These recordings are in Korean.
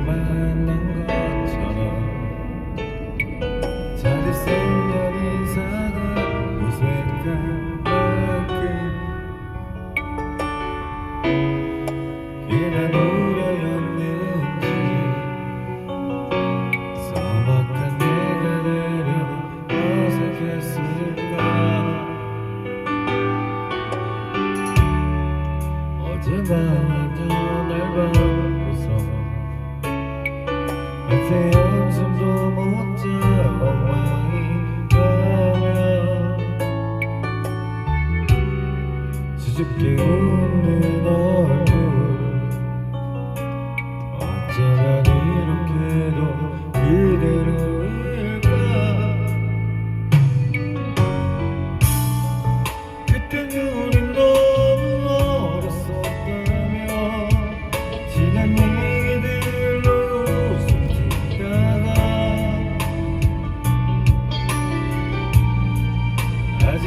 naman ng 수줍게 웃는 얼굴 어쩌면 이렇게도 그대로일까 그때 우린 너무 어렸었다며 지난 얘기들로 웃음 짓다가 아직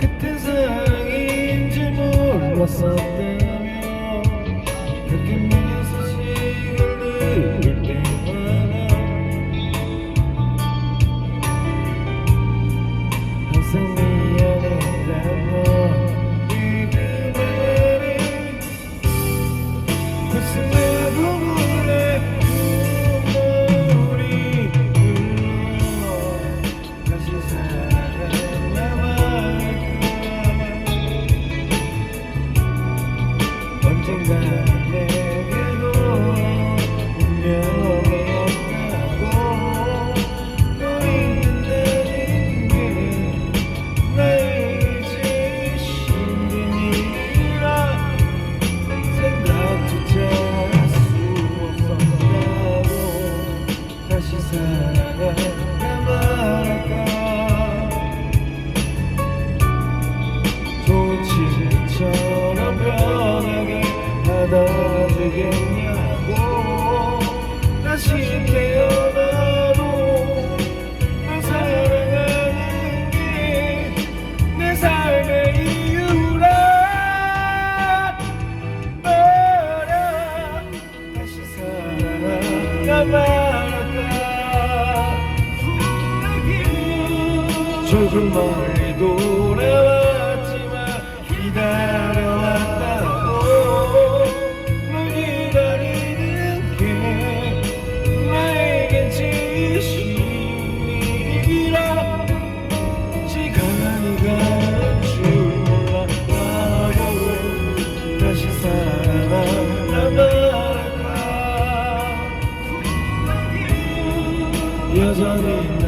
같은 사랑인 줄 몰랐었네 다 말았다 조금 멀리도 nazarene